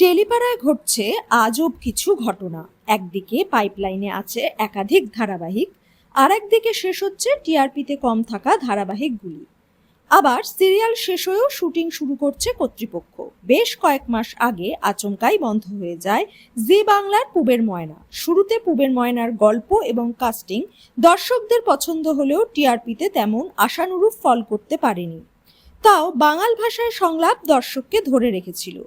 টেলিপাড়ায় ঘটছে আজব কিছু ঘটনা। একদিকে পাইপলাইনে আছে একাধিক ধারাবাহিক আর একদিকে শেষ হচ্ছে টিআরপিতে কম থাকা ধারাবাহিকগুলি আবার সিরিয়াল শেষ হয়েও শুটিং শুরু করছে কর্তৃপক্ষ। বেশ কয়েক মাস আগে আচমকাই বন্ধ হয়ে যায় জি বাংলার পুবের ময়না। শুরুতে পুবের ময়নার গল্প এবং কাস্টিং দর্শকদের পছন্দ হলেও টিআরপিতে তেমন আশানুরূপ ফল করতে পারেনি। তাও বাঙাল ভাষায় সংলাপ দর্শককে ধরে রেখেছিল।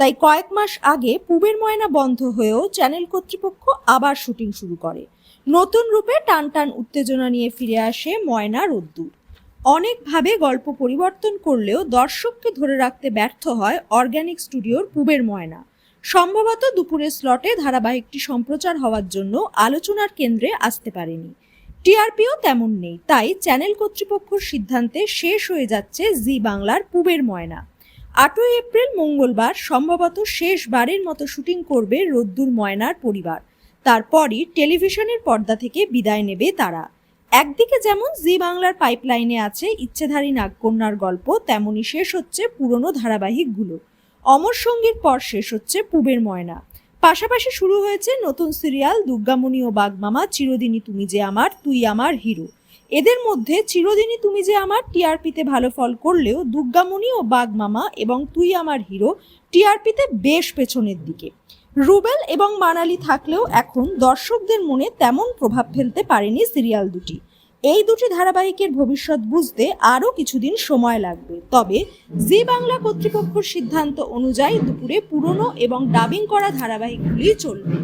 তাই কয়েক মাস আগে পুবের ময়না বন্ধ হয়েও চ্যানেল কর্তৃপক্ষ আবার শুটিং শুরু করে। নতুন রূপে টান টান উত্তেজনা নিয়ে ফিরে আসে ময়না রোদ্দুর। অনেকভাবে গল্প পরিবর্তন করলেও দর্শককে ধরে রাখতে ব্যর্থ হয় অর্গ্যানিক স্টুডিওর পুবের ময়না। সম্ভবত দুপুরের স্লটে ধারাবাহিকটি সম্প্রচার হওয়ার জন্য আলোচনার কেন্দ্রে আসতে পারেনি। টিআরপিও তেমন নেই, তাই চ্যানেল কর্তৃপক্ষর সিদ্ধান্তে শেষ হয়ে যাচ্ছে জি বাংলার পুবের ময়না। আটই এপ্রিল মঙ্গলবার সম্ভবত শেষবারের মতো শুটিং করবে রোদ্দুর ময়নার পরিবার। তারপরই টেলিভিশনের পর্দা থেকে বিদায় নেবে তারা। একদিকে যেমন জি বাংলার পাইপলাইনে আছে ইচ্ছেধারী নাগকন্যার গল্প, তেমনি শেষ হচ্ছে পুরনো ধারাবাহিকগুলো। অমর সঙ্গীর পর শেষ হচ্ছে পুবের ময়না। পাশাপাশি শুরু হয়েছে নতুন সিরিয়াল, দুর্গামণি ও বাগমামা, চিরদিনই তুমি যে আমার, তুই আমার হিরো। এদের মধ্যে চিরদিনই তুমি যে আমার টিআরপিতে ভালো ফল করলেও দুর্গামণি ও বাগমামা এবং তুই আমার হিরো, টিআরপিতে বেশ পেছনের দিকে। রুবেল এবং মানালি থাকলেও এখন দর্শকদের মনে তেমন প্রভাব ফেলতে পারেনি সিরিয়াল দুটি। এই দুটি ধারাবাহিকের ভবিষ্যৎ বুঝতে আরও কিছুদিন সময় লাগবে। তবে জি বাংলা কর্তৃপক্ষের সিদ্ধান্ত অনুযায়ী দুপুরে পুরনো এবং ডাবিং করা ধারাবাহিকগুলি চলবে।